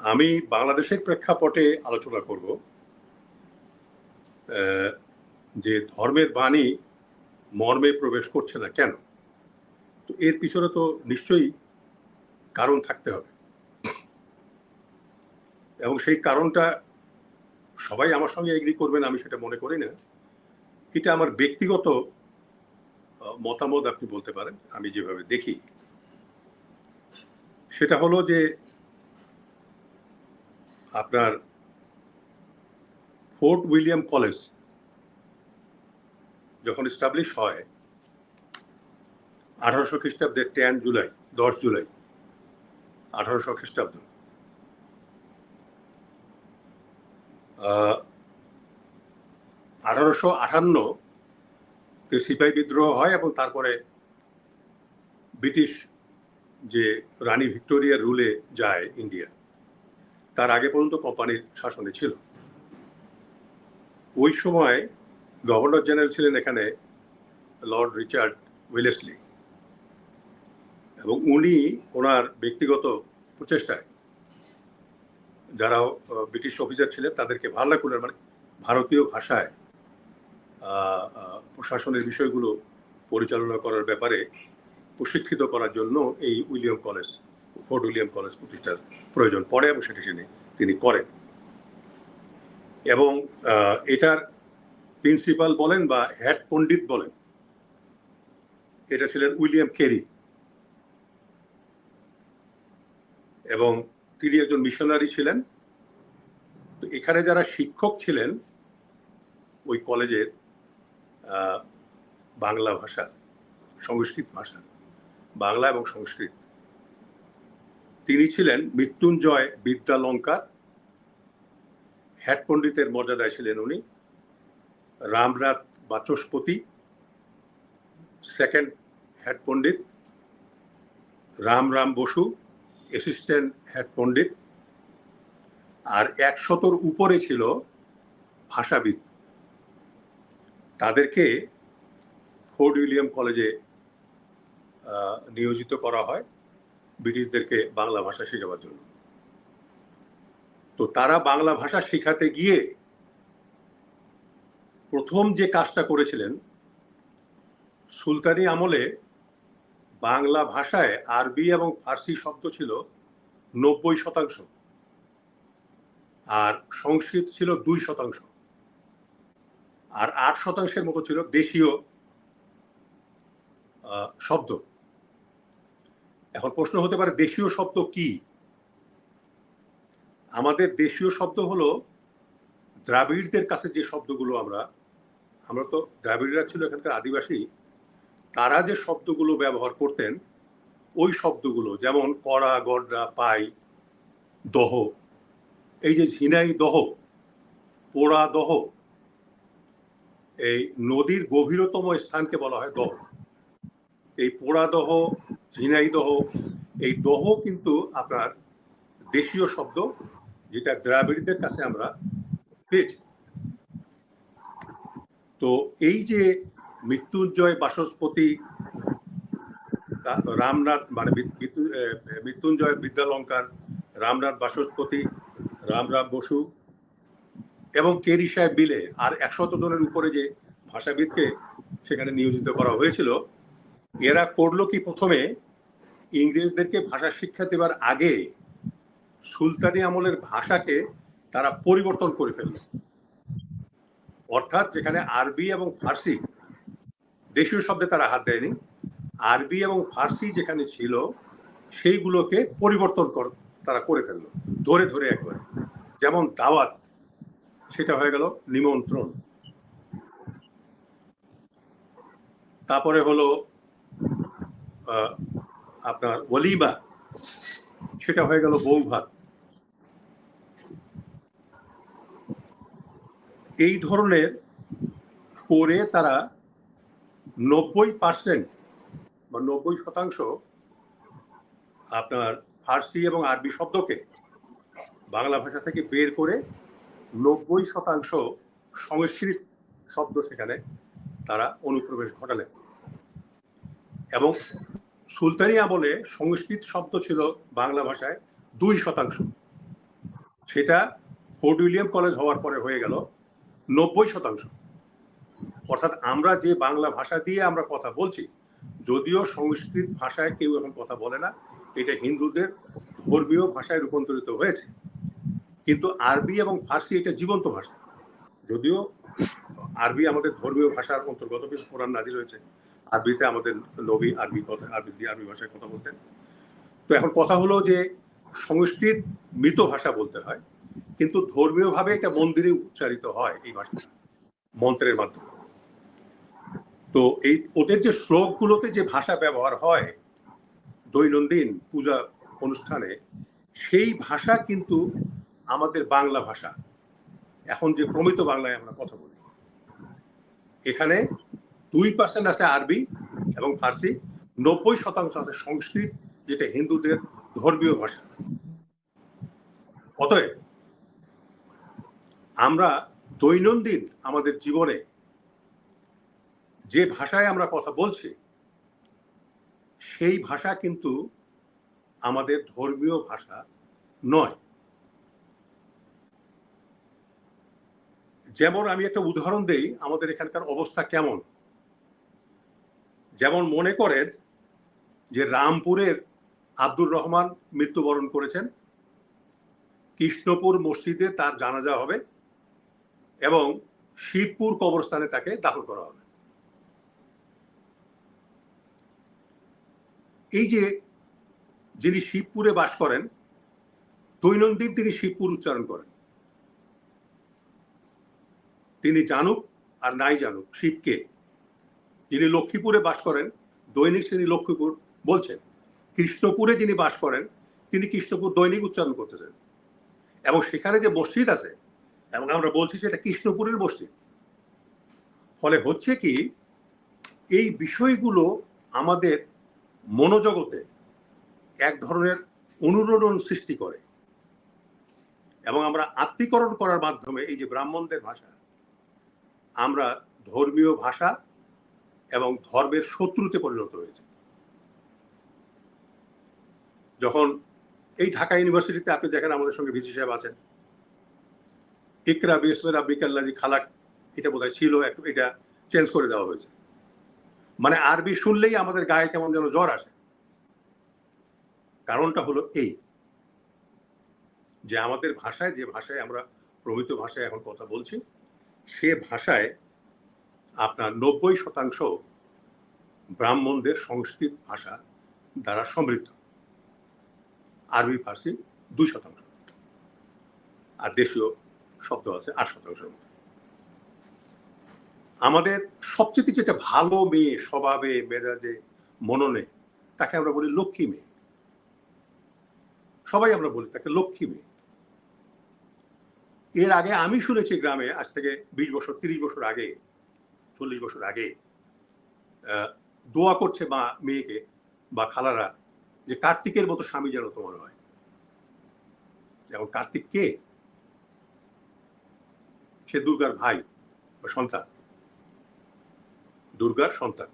আমি বাংলাদেশের প্রেক্ষাপটে আলোচনা করব যে ধর্মের বাণী মর্মে প্রবেশ করছে না কেন? তো এর পিছনে তো নিশ্চয়ই কারণ থাকতে হবে। এবং সেই কারণটা সবাই আমার সঙ্গে এগ্রি করবেন, আমি সেটা মনে করি না। এটা আমার ব্যক্তিগত মতামত আপনি বলতে পারেন, আমি যেভাবে দেখি। সেটা হলো যে আপনার ফোর্ট উইলিয়াম কলেজ যখন স্টাবলিশ হয়, আঠারোশো খ্রিস্টাব্দের টেন জুলাই, দশ জুলাই, আঠারোশো খ্রিস্টাব্দ। আঠারোশো আটান্ন তে সিপাহী বিদ্রোহ হয় এবং তারপরে ব্রিটিশ যে রানী ভিক্টোরিয়ার রুলে যায় ইন্ডিয়া। তার আগে পর্যন্ত কোম্পানির শাসনে ছিল। ওই সময় গভর্নর জেনারেল ছিলেন এখানে লর্ড রিচার্ড উইলেসলি এবং উনি ওনার ব্যক্তিগত প্রচেষ্টায় যারা ব্রিটিশ অফিসার ছিলেন তাদেরকে ভার্নাকুলার মানে ভারতীয় ভাষায় প্রশাসনের বিষয়গুলো পরিচালনা করার ব্যাপারে প্রশিক্ষিত করার জন্য এই William college Fort William college প্রতিষ্ঠার প্রয়োজন পড়ে এবং সেটি তিনি তিনি করেন। এবং এটার প্রিন্সিপাল বলেন বা হেড পণ্ডিত বলেন, এটা ছিলেন উইলিয়াম কেরি। এবং তিনি একজন মিশনারি ছিলেন। তো এখানে যারা শিক্ষক ছিলেন, ওই কলেজের বাংলা ভাষার, সংস্কৃত ভাষা বাংলা এবং সংস্কৃত তিনি ছিলেন মৃত্যুঞ্জয় বিদ্যালঙ্কার। হেড পণ্ডিতের মর্যাদায় ছিলেন উনি। রামরাত বাচস্পতি, সেকেন্ড হেড পণ্ডিত রাম রাম বসু, অ্যাসিস্ট্যান্ট হেড পণ্ডিত আর একশতর উপরে ছিল ভাষাবিদ। তাদেরকে ফোর্ট উইলিয়াম কলেজে নিয়োজিত করা হয়। ব্রিটিশদেরকে বাংলা ভাষা শেখাবার জন্য। তো তারা বাংলা ভাষা শেখাতে গিয়ে প্রথম যে কাজটা করেছিলেন, সুলতানি আমলে বাংলা ভাষায় আরবি এবং ফার্সি শব্দ ছিল নব্বই শতাংশ আর সংস্কৃত ছিল দুই শতাংশ। আর আট শতাংশের মতো ছিল দেশীয় শব্দ। এখন প্রশ্ন হতে পারে, দেশীয় শব্দ কি? আমাদের দেশীয় শব্দ হলো, দ্রাবিড়দের কাছে যে শব্দগুলো আমরা আমরা তো দ্রাবিড়রা ছিল এখানকার আদিবাসী, তারা যে শব্দগুলো ব্যবহার করতেন, ওই শব্দগুলো, যেমন কড়া, গডরা, পাই, দহ, এই যে ঝিনাই দহ, পোড়া দহ, এই নদীর গভীরতম স্থানকে বলা হয় দহ। এই পোড়া দহ, ঝিনাই দহ, এই দহ কিন্তু আপনার দেশীয় শব্দ যেটা দ্রাবিড়দের কাছে আমরা পেয়েছি। তো এই যে মৃত্যুঞ্জয় বাসস্পতি রামনাথ মানে মৃত্যুঞ্জয় বিদ্যালঙ্কার, রামনাথ বাসস্পতি, রামরাম বসু এবং কেরি সাহেব বিলে আর একশত জনের উপরে যে ভাষাবিদকে সেখানে নিয়োজিত করা হয়েছিল এরা করল কি প্রথমে? ইংরেজদেরকে ভাষা শিক্ষা দেবার আগে সুলতানি আমলের ভাষাকে তারা পরিবর্তন করে ফেলল। অর্থাৎ যেখানে আরবি এবং ফার্সি, দেশীয় শব্দে তারা হাত দেয়নি, আরবি এবং ফার্সি যেখানে ছিল, সেইগুলোকে পরিবর্তন কর, তারা করে ফেলল, ধরে ধরে একবারে। যেমন দাওয়াত, সেটা হয়ে গেল নিমন্ত্রণ। তারপরে হলো আপনার ওলিমা সেটা হয়ে গেল বউ ভাত এই ধরনের করে তারা নব্বই পার্সেন্ট বা নব্বই শতাংশ আপনার ফার্সি এবং আরবি শব্দকে বাংলা ভাষা থেকে বের করে নব্বই শতাংশ সংস্কৃত শব্দ সেখানে তারা অনুপ্রবেশ ঘটালেন। এবং সুলতানি আমলে সংস্কৃত শব্দ ছিল বাংলা ভাষায় দুই শতাংশ। সেটা ফোর্ট উইলিয়াম কলেজ হওয়ার পরে হয়ে গেল নব্বই শতাংশ। অর্থাৎ আমরা যে বাংলা ভাষা দিয়ে আমরা কথা বলছি, যদিও সংস্কৃত ভাষায় কেউ এখন কথা বলে না, এটা হিন্দুদের ধর্মীয় ভাষায় রূপান্তরিত হয়েছে। কিন্তু আরবি এবং ফার্সি এটা জীবন্ত ভাষা। যদিও আরবি আমাদের ধর্মীয় ভাষার অন্তর্গত কিছু কোরআন নাজিল হয়েছে। আরবিতে আমাদের নবী আরবি কথা আরবি দিয়ে আরবি ভাষায় কথা বলতেন। তো এখন কথা হলো যে সংস্কৃত মৃত ভাষা বলতে হয়, কিন্তু ধর্মীয়ভাবে এটা মন্দিরে উচ্চারিত হয় এই ভাষাটা মন্ত্রের মাধ্যমে। তো এই ওদের যে শ্লোকগুলোতে যে ভাষা ব্যবহার হয়, দৈনন্দিন পূজা অনুষ্ঠানে, সেই ভাষা কিন্তু আমাদের বাংলা ভাষা। এখন যে প্রমিত বাংলায় আমরা কথা বলি, এখানে দুই পার্সেন্ট আছে আরবি এবং ফার্সি, নব্বই শতাংশ আছে সংস্কৃত, যেটা হিন্দুদের ধর্মীয় ভাষা। অতএব, আমরা দৈনন্দিন আমাদের জীবনে যে ভাষায় আমরা কথা বলছি, সেই ভাষা কিন্তু আমাদের ধর্মীয় ভাষা নয়। যেমন আমি একটা উদাহরণ দেই, আমাদের এখানকার অবস্থা কেমন? যেমন মনে করেন যে রামপুরের আব্দুর রহমান মৃত্যুবরণ করেছেন, কৃষ্ণপুর মসজিদে তার জানাজা হবে এবং শিবপুর কবরস্থানে তাকে দাফন করা হবে। এই যে যিনি শিবপুরে বাস করেন, দৈনন্দিন তিনি শিবপুর উচ্চারণ করেন। তিনি জানুক আর নাই জানুক, শিবকে। যিনি লক্ষ্মীপুরে বাস করেন, দৈনিক তিনি লক্ষ্মীপুর বলছেন, কৃষ্ণপুরে যিনি বাস করেন, তিনি কৃষ্ণপুর দৈনিক উচ্চারণ করতেছেন। এবং সেখানে যে মসজিদ আছে, এবং আমরা বলছি সেটা কৃষ্ণপুরের মসজিদ। ফলে হচ্ছে কি, এই বিষয়গুলো আমাদের মনোজগতে এক ধরনের অনুরোধন সৃষ্টি করে। এবং আমরা আত্মীকরণ করার মাধ্যমে এই যে ব্রাহ্মণদের ভাষা আমরা ধর্মীয় ভাষা এবং ধর্মের শত্রুতে পরিণত হয়েছে। যখন এই ঢাকা ইউনিভার্সিটিতে আপনি দেখেন আমাদের সঙ্গে ভিসি সাহেব আছেন। ইকরা বিসমের আব্বিকাল্লাজি খালাক, এটা বোধহয় ছিল, একটু এটা চেঞ্জ করে দেওয়া হয়েছে। মানে আরবি শুনলেই আমাদের গায়ে কেমন যেন জ্বর আসে। কারণটা হলো এই, যে আমাদের ভাষায়, যে ভাষায় আমরা প্রমিত ভাষায় এখন কথা বলছি সে ভাষায় আপনার নব্বই শতাংশ ব্রাহ্মণদের সংস্কৃত ভাষা দ্বারা সমৃদ্ধ। আরবি, ফার্সি দুই শতাংশ। আর দেশীয় শব্দ আছে আট শতাংশের মতো। আমাদের সবচেয়ে যেটা ভালো মেয়ে, স্বভাবে, মেজাজে, মননে, তাকে আমরা বলি লক্ষ্মী মেয়ে। সবাই আমরা বলি তাকে লক্ষ্মী মেয়ে। এর আগে আমি শুনেছি গ্রামে, আজ থেকে বিশ বছর, তিরিশ বছর আগে, চল্লিশ বছর আগে দোয়া করছে বা মেয়েকে বা খালারা যে কার্তিকের মতো স্বামী যেন তোমার হয়। এখন কার্তিক কে? সে দুর্গার ভাই বা সন্তান। দুর্গার সন্তান।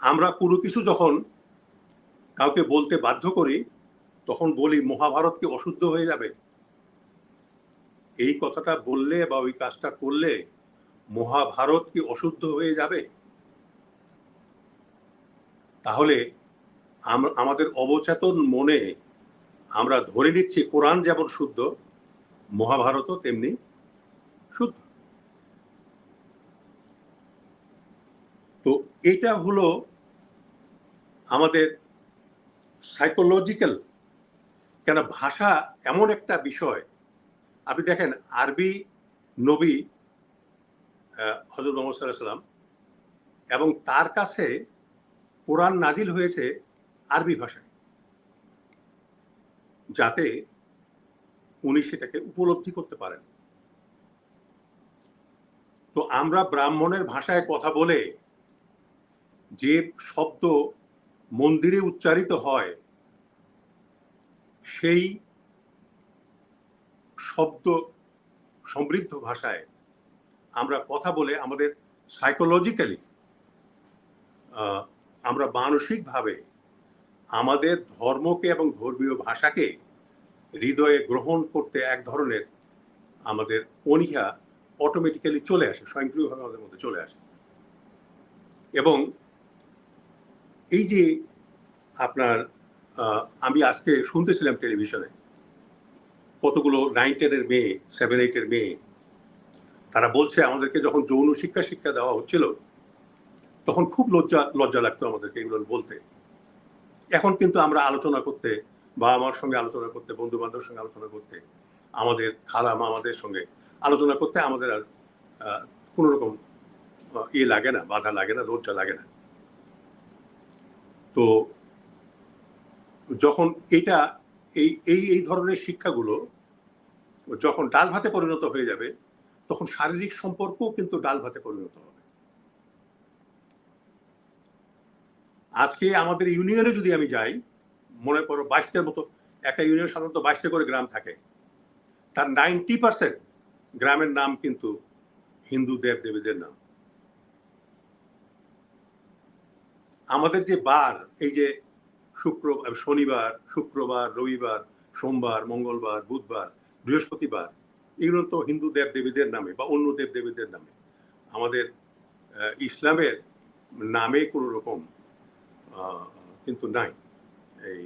আমরা কোনো কিছু যখন কাউকে বলতে বাধ্য করি, তখন বলি মহাভারত কি অশুদ্ধ হয়ে যাবে। এই কথাটা বললে বা ওই কাজটা করলে মহাভারত কি অশুদ্ধ হয়ে যাবে? তাহলে আমাদের অবচেতন মনে আমরা ধরে নিচ্ছি কোরআন যেমন শুদ্ধ, মহাভারতও তেমনি শুদ্ধ। তো এটা হলো আমাদের সাইকোলজিক্যাল কেন ভাষা এমন একটা বিষয় আপনি দেখেন, আরবি নবী হজরত মোহাম্মদ সাল্লাহ সাল্লাম এবং তার কাছে কোরআন নাজিল হয়েছে আরবি ভাষায়। যাতে উনি সেটাকে উপলব্ধি করতে পারেন। তো আমরা ব্রাহ্মণের ভাষায় কথা বলে যে শব্দ মন্দিরে উচ্চারিত হয়, সেই শব্দ সমৃদ্ধ ভাষায় আমরা কথা বলে আমাদের সাইকোলজিক্যালি আমরা মানসিকভাবে আমাদের ধর্মকে এবং ধর্মীয় ভাষাকে হৃদয়ে গ্রহণ করতে এক ধরনের আমাদের অনীহা অটোমেটিক্যালি চলে আসে, স্বয়ংক্রিয়ভাবে আমাদের মধ্যে চলে আসে। এবং এই যে আপনার আমি আজকে শুনতেছিলাম টেলিভিশনে কতগুলো নাইন টেনের মেয়ে সেভেন এইটের মেয়ে, তারা বলছে আমাদেরকে যখন যৌন শিক্ষা শিক্ষা দেওয়া হচ্ছিল, তখন খুব লজ্জা লজ্জা লাগতো আমাদেরকে এগুলো বলতে। এখন কিন্তু আমরা আলোচনা করতে বাবা মার সঙ্গে আলোচনা করতে বন্ধু বান্ধবের সঙ্গে আলোচনা করতে, আমাদের খালা মামাদের সঙ্গে আলোচনা করতে আমাদের আর কোনো রকম ইয়ে লাগে না, বাধা লাগে না, লজ্জা লাগে না। তো যখন এটা এই এই এই ধরনের শিক্ষাগুলো যখন ডাল ভাতে পরিণত হয়ে যাবে, তখন শারীরিক সম্পর্কও কিন্তু ডাল ভাতে পরিণত হবে। আজকে আমাদের ইউনিয়নে যদি আমি যাই, মনে করো বাইশটার মতো, একটা ইউনিয়ন সাধারণত বাইশটা করে গ্রাম থাকে, তার নাইনটি পার্সেন্ট গ্রামের নাম কিন্তু হিন্দু দেব দেবীদের নাম। আমাদের যে বার, এই যে শুক্র শনিবার, শুক্রবার, রবিবার, সোমবার, মঙ্গলবার, বুধবার, বৃহস্পতিবার, এগুলো তো হিন্দু দেব দেবীদের নামে বা অন্য দেব দেবীদের নামে। আমাদের ইসলামের নামে কোনো রকম কিন্তু নাই। এই